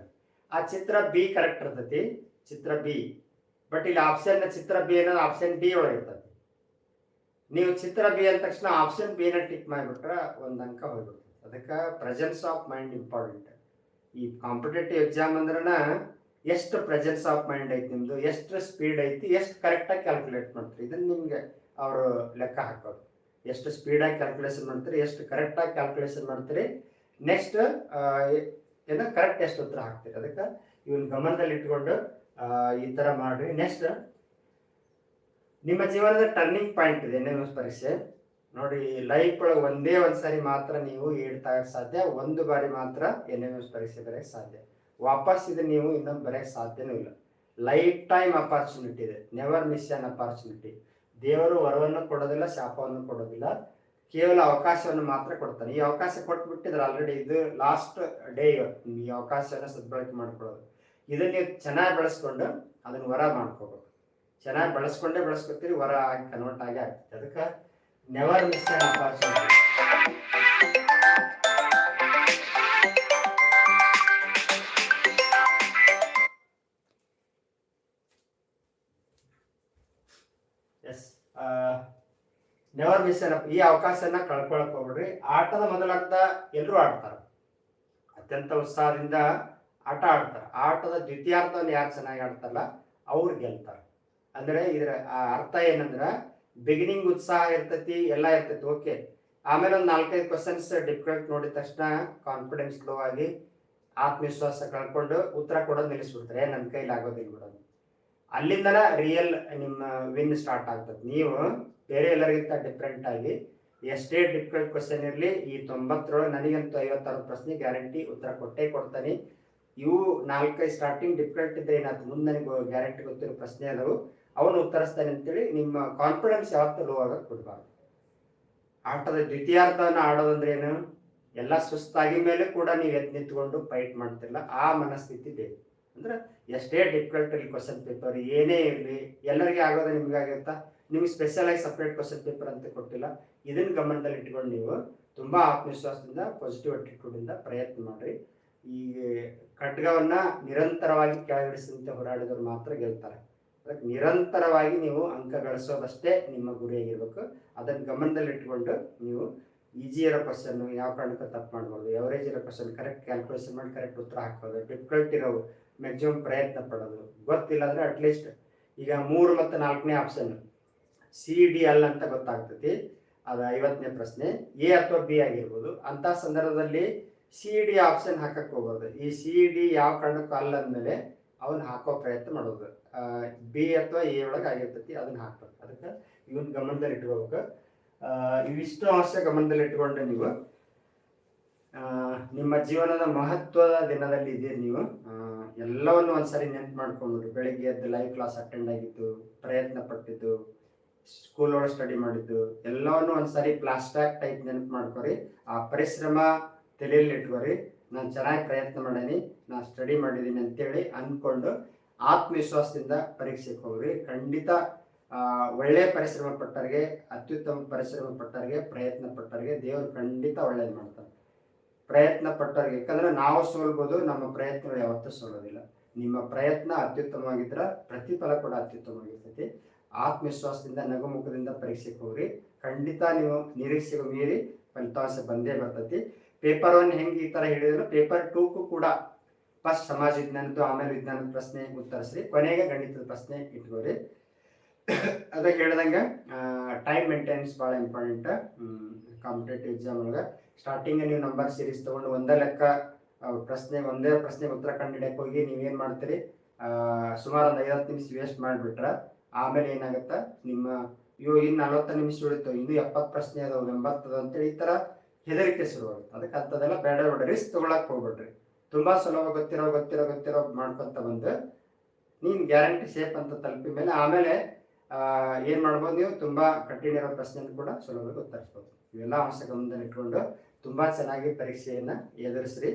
ಆ ಚಿತ್ರ ಬಿ ಕರೆಕ್ಟ್ ಇರ್ತೈತಿ, ಚಿತ್ರ ಬಿ ಬಟ್ ಇಲ್ಲಿ ಆಪ್ಷನ್ ಚಿತ್ರ ಬಿ ಅನ್ನೋದು ಆಪ್ಷನ್ ಡಿ ಒಳಗೆ ಇರ್ತೈತಿ. ನೀವು ಚಿತ್ರ ಬಿ ಅಂದ ತಕ್ಷಣ ಆಪ್ಷನ್ ಬಿ ನ ಟಿಕ್ ಮಾಡಿಬಿಟ್ರೆ ಒಂದು ಅಂಕ ಹೋಗ್ಬಿಡ್ತೈತಿ. ಅದಕ್ಕೆ ಪ್ರೆಸೆನ್ಸ್ ಆಫ್ ಮೈಂಡ್ ಇಂಪಾರ್ಟೆಂಟ್ ಈ ಕಾಂಪಿಟೇಟಿವ್ ಎಕ್ಸಾಮ್ ಅಂದ್ರನ ಎಷ್ಟು ಪ್ರೆಸೆನ್ಸ್ ಆಫ್ ಮೈಂಡ್ ಐತಿ ನಿಮ್ದು, ಎಷ್ಟು ಸ್ಪೀಡ್ ಐತಿ, ಎಷ್ಟು ಕರೆಕ್ಟಾಗಿ ಕ್ಯಾಲ್ಕುಲೇಟ್ ಮಾಡ್ತೀರಿ? ಇದನ್ನ ನಿಮಗೆ ಅವರು ಲೆಕ್ಕ ಹಾಕೋರು ಎಷ್ಟು ಸ್ಪೀಡಾಗಿ ಕ್ಯಾಲ್ಕುಲೇಷನ್ ಮಾಡ್ತೀರಿ, ಎಷ್ಟು ಕರೆಕ್ಟಾಗಿ ಕ್ಯಾಲ್ಕುಲೇಷನ್ ಮಾಡ್ತೀರಿ? ನೆಕ್ಸ್ಟ್ ಏನೋ ಕರೆಕ್ಟ್ ಎಷ್ಟು ಉತ್ತರ ಹಾಕ್ತೀರಿ? ಅದಕ್ಕೆ ಇವನ್ ಗಮನದಲ್ಲಿ ಇಟ್ಕೊಂಡು ಈ ಥರ ಮಾಡ್ರಿ. ನೆಕ್ಸ್ಟ್ ನಿಮ್ಮ ಜೀವನದ ಟರ್ನಿಂಗ್ ಪಾಯಿಂಟ್ ಇದೆ ಎನ್ ಪರೀಕ್ಷೆ. ನೋಡಿ ಲೈಫ್ ಒಳಗೆ ಒಂದೇ ಒಂದು ಸಾರಿ ಮಾತ್ರ ನೀವು ಏಡ್ ತಗಕ್ಕೆ ಸಾಧ್ಯ, ಒಂದು ಬಾರಿ ಮಾತ್ರ ಎನ್ ಎಸ್ ಪರೀಕ್ಷೆ ಬರೆಯಕ್ಕೆ ಸಾಧ್ಯ. ವಾಪಸ್ ಇದು ನೀವು ಇನ್ನೊಂದು ಬರೆಯ ಸಾಧ್ಯನೂ ಇಲ್ಲ. ಲೈಫ್ ಟೈಮ್ ಅಪಾರ್ಚುನಿಟಿ ಇದೆ. ನೆವರ್ ಮಿಸ್ ಅನ್ ಅಪಾರ್ಚುನಿಟಿ ದೇವರು ವರವನ್ನು ಕೊಡೋದಿಲ್ಲ, ಶಾಪವನ್ನು ಕೊಡೋದಿಲ್ಲ. ಕೇವಲ ಅವಕಾಶವನ್ನು ಮಾತ್ರ ಕೊಡ್ತಾನೆ. ಈ ಅವಕಾಶ ಕೊಟ್ಬಿಟ್ಟಿದ್ರೆ ಆಲ್ರೆಡಿ ಇದು ಲಾಸ್ಟ್ ಡೇ ಇವತ್ತು ಈ ಅವಕಾಶನ ಸದ್ಬಳಕೆ ಮಾಡ್ಕೊಳ್ಳೋದು. ಇದನ್ನ ನೀವು ಚೆನ್ನಾಗಿ ಬೆಳೆಸ್ಕೊಂಡು ಅದನ್ನ ವರ ಮಾಡ್ಕೋಬೇಕು. ಚೆನ್ನಾಗಿ ಬಳಸ್ಕೊಂಡೇ ಬಳಸ್ಕೊತೀರಿ, ವರ ಆಗಿ ಕನ್ವರ್ಟ್ ಆಗಿ ಆಗ್ತದೆ ಅದಕ್ಕೆ never miss an opportunity never miss an ಈ ಅವಕಾಶನ ಕಳ್ಕೊಳಕ್ ಹೋಗ್ಬಿಡ್ರಿ. ಆಟದ ಮೊದಲಾಗ್ತ ಎಲ್ಲರೂ ಆಡ್ತಾರೆ. ಅತ್ಯಂತ ಉತ್ಸಾಹದಿಂದ ಆಟ ಆಡ್ತಾರೆ. ಆಟದ ದ್ವಿತೀಯಾರ್ಥವನ್ನು ಯಾರು ಚೆನ್ನಾಗಿ ಆಡ್ತಾರಲ್ಲ, ಅವ್ರು ಗೆಲ್ತಾರೆ. ಅಂದ್ರೆ ಇದರ ಅರ್ಥ ಏನಂದ್ರೆ ಬಿಗಿನಿಂಗ್ ಉತ್ಸಾಹ ಇರ್ತೈತಿ, ಎಲ್ಲ ಇರ್ತೈತಿ. ಓಕೆ ಆಮೇಲೆ ಒಂದು ನಾಲ್ಕೈದು ಕ್ವಶನ್ಸ್ ಡಿಫಿಕಲ್ಟ್ ನೋಡಿದ ತಕ್ಷಣ ಕಾನ್ಫಿಡೆನ್ಸ್ ಲೋ ಆಗಿ ಆತ್ಮವಿಶ್ವಾಸ ಕಳ್ಕೊಂಡು ಉತ್ತರ ಕೊಡೋದು ನಿಲ್ಲಿಸ್ಬಿಡ್ತಾರೆ. ನನ್ನ ಕೈಲಿ ಆಗೋದಿಲ್ಲ ಬಿಡೋದು. ಅಲ್ಲಿಂದನ ರಿಯಲ್ ನಿಮ್ಮ ವಿನ್ ಸ್ಟಾರ್ಟ್ ಆಗ್ತದೆ. ನೀವು ಬೇರೆ ಎಲ್ಲರಿಗಿಂತ ಡಿಫ್ರೆಂಟ್ ಆಗಿ ಎಷ್ಟೇ ಡಿಫಿಕಲ್ಟ್ ಕ್ವಶನ್ ಇರಲಿ, ಈ ತೊಂಬತ್ತರೊಳಗೆ ನನಗಂತೂ ಐವತ್ತಾರು ಪ್ರಶ್ನೆ ಗ್ಯಾರಂಟಿ ಉತ್ತರ ಕೊಟ್ಟೇ ಕೊಡ್ತಾನೆ. ಇವು ನಾಲ್ಕೈದು ಸ್ಟಾರ್ಟಿಂಗ್ ಡಿಫಿಕಲ್ಟ್ ಇದ್ರೆ ಏನಾಯ್ತು ಮುಂದೆ ನನಗೆ ಗ್ಯಾರಂಟಿ ಗೊತ್ತಿರೋ ಪ್ರಶ್ನೆ ಅದಾವು ಅವನು ಉತ್ತರಿಸ್ತಾನೆ ಅಂತೇಳಿ ನಿಮ್ಮ ಕಾನ್ಫಿಡೆನ್ಸ್ ಯಾವತ್ತೂ ಲೋ ಆಗಕ್ಕೆ ಕೊಡಬಾರ್ದು ಆಟದ ದ್ವಿತೀಯಾರ್ಧವನ್ನು ಆಡೋದಂದ್ರೆ ಏನು? ಎಲ್ಲ ಸುಸ್ತಾಗಿ ಮೇಲೆ ಕೂಡ ನೀವು ಎದ್ದು ನಿಂತ್ಕೊಂಡು ಫೈಟ್ ಮಾಡ್ತಿಲ್ಲ. ಆ ಮನಸ್ಥಿತಿ ಬೇಕು ಅಂದ್ರೆ ಎಷ್ಟೇ ಡಿಫಿಕಲ್ಟ್ ಇರಲಿ ಕ್ವಶನ್ ಪೇಪರ್ ಏನೇ ಇರಲಿ, ಎಲ್ಲರಿಗೆ ಆಗೋದು ನಿಮ್ಗೆ ಆಗಿರುತ್ತಾ ನಿಮ್ಗೆ ಸ್ಪೆಷಲ್ ಆಗಿ ಸಪ್ರೇಟ್ ಕ್ವಶನ್ ಪೇಪರ್ ಅಂತ ಕೊಟ್ಟಿಲ್ಲ. ಇದನ್ನ ಗಮನದಲ್ಲಿ ಇಟ್ಕೊಂಡು ನೀವು ತುಂಬಾ ಆತ್ಮವಿಶ್ವಾಸದಿಂದ ಪಾಸಿಟಿವ್ ಅಟಿಟ್ಯೂಡಿಂದ ಪ್ರಯತ್ನ ಮಾಡ್ರಿ. ಈ ಖಡ್ಗವನ್ನ ನಿರಂತರವಾಗಿ ಕೆಳಗಿಡಿಸಿದಂತೆ ಹೋರಾಡಿದವರು ಮಾತ್ರ ಗೆಲ್ತಾರೆ. ಅದಕ್ಕೆ ನಿರಂತರವಾಗಿ ನೀವು ಅಂಕ ಗಳಿಸೋದಷ್ಟೇ ನಿಮ್ಮ ಗುರಿಯಾಗಿರ್ಬೇಕು ಅದನ್ನ ಗಮನದಲ್ಲಿ ಇಟ್ಕೊಂಡು ನೀವು ಈಜಿ ಇರೋ ಕ್ವಶನ್ ಯಾವ ಕಾರಣಕ್ಕೂ ತಪ್ಪು ಮಾಡ್ಬೋದು ಎವರೇಜ್ ಇರೋ ಕ್ವಶನ್ ಕರೆಕ್ಟ್ ಕ್ಯಾಲ್ಕುಲೇಷನ್ ಮಾಡಿ ಕರೆಕ್ಟ್ ಉತ್ತರ ಹಾಕೋದು ಡಿಫಿಕಲ್ಟ್ ಇರೋವು ಮ್ಯಾಕ್ಸಿಮಮ್ ಪ್ರಯತ್ನ ಪಡೋದು. ಗೊತ್ತಿಲ್ಲ ಅಂದ್ರೆ ಅಟ್ಲೀಸ್ಟ್ ಈಗ ಮೂರು ಮತ್ತು ನಾಲ್ಕನೇ ಆಪ್ಷನ್ ಸಿ ಡಿ ಎಲ್ ಅಂತ ಗೊತ್ತಾಗ್ತತಿ. ಅದು ಐವತ್ತನೇ ಪ್ರಶ್ನೆ. ಎ ಅಥವಾ ಬಿ ಆಗಿರ್ಬೋದು. ಅಂತ ಸಂದರ್ಭದಲ್ಲಿ ಸಿ ಡಿ ಆಪ್ಷನ್ ಹಾಕಕ್ಕೆ ಹೋಗೋದು ಈ ಸಿ ಡಿ ಯಾವ ಕಾರಣಕ್ಕೂ ಅಲ್ಲ ಅಂದಮೇಲೆ ಅವನ್ನ ಹಾಕೋ ಪ್ರಯತ್ನ ಮಾಡೋದು. ಬಿ ಅಥವಾ ಎ ಒಳಗೆ ಆಗಿರ್ತತಿ, ಅದನ್ನ ಹಾಕ್ಬೇಕು. ಅದಕ್ಕೆ ಇವನ್ ಗಮನದಲ್ಲಿ ಇಟ್ಕೋಬೇಕು ಇವಿಷ್ಟು ಅಂಶ ಗಮನದಲ್ಲಿ ಇಟ್ಕೊಂಡ್ರೆ ನೀವು ನಿಮ್ಮ ಜೀವನದ ಮಹತ್ವದ ದಿನದಲ್ಲಿ ಇದ್ದೀರಿ ನೀವು. ಎಲ್ಲವನ್ನು ಒಂದ್ಸರಿ ನೆನ್ಪು ಮಾಡ್ಕೊಂಡು ಬೆಳಿಗ್ಗೆ ಎದ್ದು ಲೈವ್ ಕ್ಲಾಸ್ ಅಟೆಂಡ್ ಆಗಿದ್ದು, ಪ್ರಯತ್ನ ಪಟ್ಟಿದ್ದು ಸ್ಕೂಲ್ ಒಳಗೆ ಸ್ಟಡಿ ಮಾಡಿದ್ದು, ಎಲ್ಲವನ್ನು ಒಂದ್ಸರಿ ಪ್ಲಾಸ್ಟಾಕ್ ಟೈಪ್ ನೆನ್ಪು ಮಾಡ್ಕೊರಿ. ಆ ಪರಿಶ್ರಮ ತಲೆಯಲ್ಲಿ ಇಟ್ಕೊರಿ. ನಾನು ಚೆನ್ನಾಗಿ ಪ್ರಯತ್ನ ಮಾಡೀನಿ, ನಾನು ಸ್ಟಡಿ ಮಾಡಿದ್ದೀನಿ ಅಂತೇಳಿ ಅಂದ್ಕೊಂಡು ಆತ್ಮವಿಶ್ವಾಸದಿಂದ ಪರೀಕ್ಷೆಗೆ ಹೋಗ್ರಿ. ಖಂಡಿತ ಒಳ್ಳೆ ಪರಿಶ್ರಮ ಪಟ್ಟರಿಗೆ ಅತ್ಯುತ್ತಮ ಪರಿಶ್ರಮ ಪಟ್ಟರಿಗೆ ಪ್ರಯತ್ನ ಪಟ್ಟರಿಗೆ ದೇವರು ಖಂಡಿತ ಒಳ್ಳೇದು ಮಾಡ್ತಾನೆ ಪ್ರಯತ್ನ ಪಟ್ಟವ್ರಿಗೆ. ಯಾಕಂದ್ರೆ ನಾವು ಸೋಲ್ಬೋದು, ನಮ್ಮ ಪ್ರಯತ್ನ ಯಾವತ್ತೂ ಸೋಲೋದಿಲ್ಲ. ನಿಮ್ಮ ಪ್ರಯತ್ನ ಅತ್ಯುತ್ತಮವಾಗಿದ್ರೆ ಪ್ರತಿಫಲ ಕೂಡ ಅತ್ಯುತ್ತಮವಾಗಿರ್ತೈತಿ. ಆತ್ಮವಿಶ್ವಾಸದಿಂದ, ನಗುಮುಖದಿಂದ ಪರೀಕ್ಷೆಗೆ ಹೋಗ್ರಿ. ಖಂಡಿತ ನೀವು ನಿರೀಕ್ಷೆಗೆ ಮೀರಿ ಫಲಿತಾಂಶ ಬಂದೇ ಬರ್ತೈತಿ. ಪೇಪರ್ ಒನ್ ಹೆಂಗೆ ಈ ಥರ ಹೇಳಿದ್ರು, ಪೇಪರ್ ಟೂಕು ಕೂಡ ಫಸ್ಟ್ ಸಮಾಜ ವಿಜ್ಞಾನದ್ದು, ಆಮೇಲೆ ವಿಜ್ಞಾನದ ಪ್ರಶ್ನೆ ಉತ್ತರಿಸ್ರಿ. ಕೊನೆಗೆ ಗಣಿತದ ಪ್ರಶ್ನೆ ಇಟ್ಕೋರಿ. ಅದಕ್ಕೆ ಹೇಳ್ದಂಗೆ ಟೈಮ್ ಮೇಂಟೆನೆನ್ಸ್ ಭಾಳ ಇಂಪಾರ್ಟೆಂಟ್ ಕಾಂಪಿಟೇಟಿವ್ ಎಕ್ಸಾಮ್ ಒಳಗೆ. ಸ್ಟಾರ್ಟಿಂಗ್ ನೀವು ನಂಬರ್ ಸೀರೀಸ್ ತಗೊಂಡು ಒಂದೇ ಲೆಕ್ಕ ಪ್ರಶ್ನೆ, ಒಂದೇ ಪ್ರಶ್ನೆ ಉತ್ತರ ಕಂಡಿಡಿಯಕ್ಕೆ ಹೋಗಿ ನೀವೇನು ಮಾಡ್ತೀರಿ? ಸುಮಾರು ಒಂದು ಐವತ್ತು ನಿಮಿಷ ವೇಸ್ಟ್ ಮಾಡಿಬಿಟ್ರೆ, ಆಮೇಲೆ ಏನಾಗುತ್ತೆ? ನಿಮ್ಮ ಇವು ಇನ್ನು ನಲವತ್ತು ನಿಮಿಷ ಉಳಿತು, ಇನ್ನು ಎಪ್ಪತ್ತು ಪ್ರಶ್ನೆ ಅದಾವೆ, ಎಂಬತ್ತದ ಅಂತೇಳಿ ಈ ಥರ ಹೆದರಿಕೆ ಶುರುವಾಗುತ್ತೆ. ಅದಕ್ಕೆ ಅಂಥದ್ದೆಲ್ಲ ಬೇಡ ಬೇಡ ರಿಸ್ಕ್ ತೊಗೊಳಕ್ಕೆ ಹೋಗ್ಬಿಡ್ರಿ. ತುಂಬ ಸುಲಭ, ಗೊತ್ತಿರೋ ಗೊತ್ತಿರೋ ಗೊತ್ತಿರೋ ಮಾಡ್ಕೊತ ಬಂದು, ನೀನು ಗ್ಯಾರಂಟಿ ಸೇಫ್ ಅಂತ ತಲುಪಿದ ಮೇಲೆ ಆಮೇಲೆ ಏನ್ ಮಾಡ್ಬೋದು ನೀವು? ತುಂಬಾ ಕಠಿಣ ಇರೋ ಪ್ರಶ್ನೆ ಕೂಡ ಸುಲಭವಾಗಿ ಉತ್ತರಿಸ್ಬೋದು. ಇವೆಲ್ಲ ಅಂಶ ಗಮನದಲ್ಲಿಟ್ಕೊಂಡು ತುಂಬಾ ಚೆನ್ನಾಗಿ ಪರೀಕ್ಷೆಯನ್ನ ಎದುರಿಸ್ರಿ.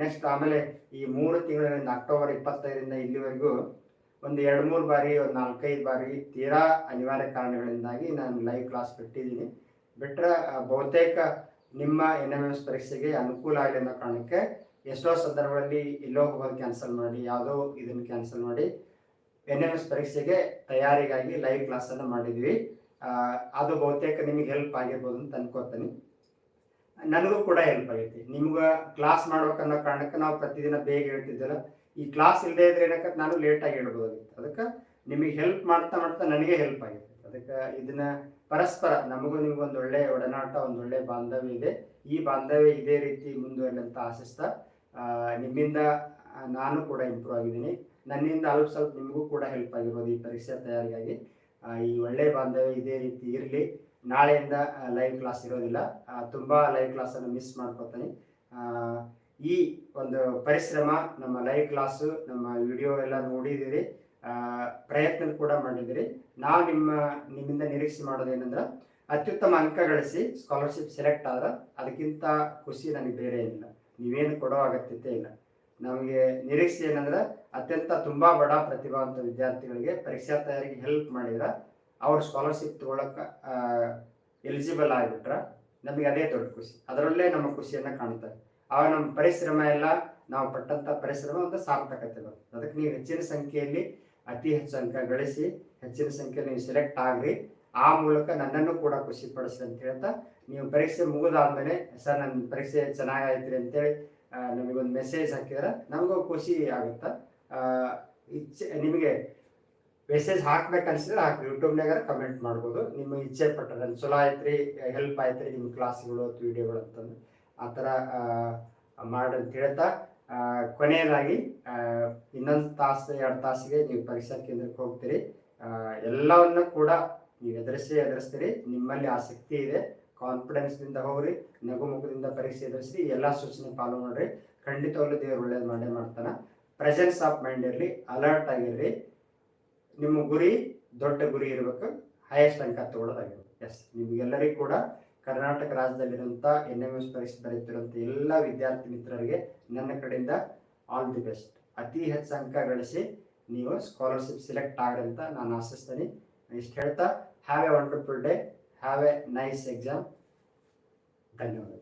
ನೆಕ್ಸ್ಟ್ ಆಮೇಲೆ ಈ ಮೂರು ತಿಂಗಳಿಂದ ಅಕ್ಟೋಬರ್ ಇಪ್ಪತ್ತೈದರಿಂದ ಇಲ್ಲಿವರೆಗೂ ಒಂದು ಎರಡು ಮೂರು ಬಾರಿ, ಒಂದು ನಾಲ್ಕೈದು ಬಾರಿ ತೀರಾ ಅನಿವಾರ್ಯ ಕಾರಣಗಳಿಂದಾಗಿ ನಾನು ಲೈವ್ ಕ್ಲಾಸ್ ಬಿಟ್ಟಿದ್ದೀನಿ. ಬಿಟ್ಟರೆ ಬಹುತೇಕ ನಿಮ್ಮ ಎನ್ ಎಂ ಎಸ್ ಪರೀಕ್ಷೆಗೆ ಅನುಕೂಲ ಆಗಲಿ ಅನ್ನೋ ಕಾರಣಕ್ಕೆ ಎಷ್ಟೋ ಸಂದರ್ಭಗಳಲ್ಲಿ ಎಲ್ಲೋ ಹೋಗೋದು ಕ್ಯಾನ್ಸಲ್ ಮಾಡಿ, ಯಾವುದೋ ಇದನ್ನು ಕ್ಯಾನ್ಸಲ್ ಮಾಡಿ ಎನ್ ಎಸ್ ಪರೀಕ್ಷೆಗೆ ತಯಾರಿಗಾಗಿ ಲೈವ್ ಕ್ಲಾಸನ್ನು ಮಾಡಿದ್ವಿ. ಅದು ಬಹುತೇಕ ನಿಮಗೆ ಹೆಲ್ಪ್ ಆಗಿರ್ಬೋದು ಅಂತ ಅನ್ಕೋತೀನಿ. ನನಗೂ ಕೂಡ ಹೆಲ್ಪ್ ಆಗೈತಿ. ನಿಮ್ಗೆ ಕ್ಲಾಸ್ ಮಾಡ್ಬೇಕನ್ನೋ ಕಾರಣಕ್ಕೆ ನಾವು ಪ್ರತಿದಿನ ಬೇಗ ಹೇಳ್ತಿದ್ದೆಲ್ಲ, ಈ ಕ್ಲಾಸ್ ಇಲ್ಲದೆ ಇದ್ರೆ ಏನಕ್ಕೆ ನಾನು ಲೇಟಾಗಿ ಹೇಳ್ಬೋದಾಗಿತ್ತು. ಅದಕ್ಕೆ ನಿಮಗೆ ಹೆಲ್ಪ್ ಮಾಡ್ತಾ ಮಾಡ್ತಾ ನನಗೆ ಹೆಲ್ಪ್ ಆಗೈತಿ ಅದಕ್ಕೆ ಇದನ್ನ ಪರಸ್ಪರ, ನಮಗೂ ನಿಮಗೂ ಒಂದು ಒಳ್ಳೆ ಒಡನಾಟ, ಒಂದು ಒಳ್ಳೆ ಬಾಂಧವ್ಯ ಇದೆ. ಈ ಬಾಂಧವ್ಯ ಇದೇ ರೀತಿ ಮುಂದುವರೆದಂತ ಆಶಿಸ್ತಾ ನಿಮ್ಮಿಂದ ನಾನು ಕೂಡ ಇಂಪ್ರೂವ್ ಆಗಿದ್ದೀನಿ. ನನ್ನಿಂದ ಅಲ್ಪ ಸ್ವಲ್ಪ ನಿಮಗೂ ಕೂಡ ಹೆಲ್ಪ್ ಆಗಿರ್ಬೋದು ಈ ಪರೀಕ್ಷೆ ತಯಾರಿಗಾಗಿ. ಈ ಒಳ್ಳೆ ಬಾಂಧವ್ಯ ಇದೇ ರೀತಿ ಇರಲಿ. ನಾಳೆಯಿಂದ ಲೈವ್ ಕ್ಲಾಸ್ ಇರೋದಿಲ್ಲ. ತುಂಬ ಲೈವ್ ಕ್ಲಾಸನ್ನು ಮಿಸ್ ಮಾಡ್ಕೋತೀನಿ. ಈ ಒಂದು ಪರಿಶ್ರಮ, ನಮ್ಮ ಲೈವ್ ಕ್ಲಾಸು ನಮ್ಮ ವಿಡಿಯೋ ಎಲ್ಲ ನೋಡಿದ್ದೀರಿ. ಪ್ರಯತ್ನ ಕೂಡ ಮಾಡಿದ್ದೀರಿ. ನಾವು ನಿಮ್ಮ, ನಿಮ್ಮಿಂದ ನಿರೀಕ್ಷೆ ಮಾಡೋದೇನೆಂದ್ರೆ ಅತ್ಯುತ್ತಮ ಅಂಕ ಗಳಿಸಿ ಸ್ಕಾಲರ್ಶಿಪ್ ಸೆಲೆಕ್ಟ್ ಆದ್ರೆ ಅದಕ್ಕಿಂತ ಖುಷಿ ನನಗೆ ಬೇರೆ ಏನಿಲ್ಲ. ನೀವೇನು ಕೊಡೋ ಅಗತ್ಯತೆ ಇಲ್ಲ. ನಮಗೆ ನಿರೀಕ್ಷೆ ಏನಂದ್ರೆ ಅತ್ಯಂತ ತುಂಬಾ ಬಡ ಪ್ರತಿಭಾವಂತ ವಿದ್ಯಾರ್ಥಿಗಳಿಗೆ ಪರೀಕ್ಷಾ ತಯಾರಿಗೆ ಹೆಲ್ಪ್ ಮಾಡಿದ್ರೆ ಅವ್ರ ಸ್ಕಾಲರ್ಶಿಪ್ ತಗೊಳಕ್ ಎಲಿಜಿಬಲ್ ಆಗಿಬಿಟ್ರೆ ನಮಗೆ ಅದೇ ದೊಡ್ಡ ಖುಷಿ. ಅದರಲ್ಲೇ ನಮ್ಮ ಖುಷಿಯನ್ನ ಕಾಣ್ತಾರೆ ಆವಾಗ ನಮ್ಮ ಪರಿಶ್ರಮ ಎಲ್ಲ ನಾವು ಪಟ್ಟಂತ ಪರಿಶ್ರಮ ಒಂದು ಸಾರ್ಥಕತೆ ಬರುತ್ತೆ ಅದಕ್ಕೆ ನೀವು ಹೆಚ್ಚಿನ ಸಂಖ್ಯೆಯಲ್ಲಿ ಅತಿ ಹೆಚ್ಚು ಅಂಕ ಗಳಿಸಿ, ಹೆಚ್ಚಿನ ಸಂಖ್ಯೆಯಲ್ಲಿ ನೀವು ಸೆಲೆಕ್ಟ್ ಆಗ್ರಿ. ಆ ಮೂಲಕ ನನ್ನನ್ನು ಕೂಡ ಖುಷಿ ಪಡಿಸಿ ಅಂತ ಹೇಳ್ತಾ, ನೀವು ಪರೀಕ್ಷೆ ಮುಗಿದಾದ್ಮೇಲೆ, ಸರ್, ನನ್ನ ಪರೀಕ್ಷೆ ಚೆನ್ನಾಗಾಯ್ತು ಅಂತೇಳಿ ನಮಗೊಂದು ಮೆಸೇಜ್ ಹಾಕಿದ್ರೆ ನಮಗೂ ಖುಷಿ ಆಗುತ್ತೆ? ಇಚ್ಛೆ, ನಿಮಗೆ ಮೆಸೇಜ್ ಹಾಕ್ಬೇಕನ್ಸಿದ್ರೆ ಹಾಕಿ ಯೂಟ್ಯೂಬ್ನಾಗ ಕಮೆಂಟ್ ಮಾಡ್ಬೋದು. ನಿಮ್ಮ ಇಚ್ಛೆ ಪಟ್ಟರೆ ಚಲೋ ಆಯ್ತ್ರಿ ಹೆಲ್ಪ್ ಆಯ್ತ್ರಿ ನಿಮ್ಮ ಕ್ಲಾಸ್ಗಳು ಅಥವಾ ವಿಡಿಯೋಗಳು ಅಂತಂದು ಆ ಥರ ಮಾಡಿ ಅಂತ ಹೇಳ್ತಾ ಕೊನೆಯದಾಗಿ ಇನ್ನೊಂದು ತಾಸು, ಎರಡು ತಾಸಿಗೆ ನೀವು ಪರೀಕ್ಷಾ ಕೇಂದ್ರಕ್ಕೆ ಹೋಗ್ತೀರಿ. ಎಲ್ಲವನ್ನು ಕೂಡ ನೀವು ಎದುರಿಸಿ, ಎದುರಿಸ್ತೀರಿ. ನಿಮ್ಮಲ್ಲಿ ಆಸಕ್ತಿ ಇದೆ. ಕಾನ್ಫಿಡೆನ್ಸ್ದಿಂದ ಹೋಗ್ರಿ. ನಗುಮುಖದಿಂದ ಪರೀಕ್ಷೆ ಎದುರಿಸಿ ಎಲ್ಲ ಸೂಚನೆ ಫಾಲೋ ಮಾಡಿರಿ. ಖಂಡಿತವಾಗ್ಲೂ ದೇವರು ಒಳ್ಳೇದು ಮಾಡೇ ಮಾಡ್ತಾನೆ. ಪ್ರೆಸೆನ್ಸ್ ಆಫ್ ಮೈಂಡ್ ಇರಲಿ ಅಲರ್ಟ್ ಆಗಿರಲಿ ನಿಮ್ಮ ಗುರಿ ದೊಡ್ಡ ಗುರಿ ಇರಬೇಕು ಹೈಯೆಸ್ಟ್ ಅಂಕ ತಗೊಳ್ಳೋದಾಗಿರ್ಬೇಕು. ಎಸ್ ನಿಮಗೆಲ್ಲರಿಗೂ ಕೂಡ ಕರ್ನಾಟಕ ರಾಜ್ಯದಲ್ಲಿರುವಂಥ ಎನ್ ಎಂ ಎಸ್ ಪರೀಕ್ಷೆ ಬರೀತಿರುವಂಥ ಎಲ್ಲ ವಿದ್ಯಾರ್ಥಿ ಮಿತ್ರರಿಗೆ ನನ್ನ ಕಡೆಯಿಂದ ಆಲ್ ದಿ ಬೆಸ್ಟ್ ಅತಿ ಹೆಚ್ಚು ಅಂಕ ಗಳಿಸಿ ನೀವು ಸ್ಕಾಲರ್ಶಿಪ್ ಸೆಲೆಕ್ಟ್ ಆಗ್ರಿ ಅಂತ ನಾನು ಆಶಿಸ್ತೀನಿ. ಇಷ್ಟು ಹೇಳ್ತಾ have a wonderful day have a nice exam ಧನ್ಯವಾದ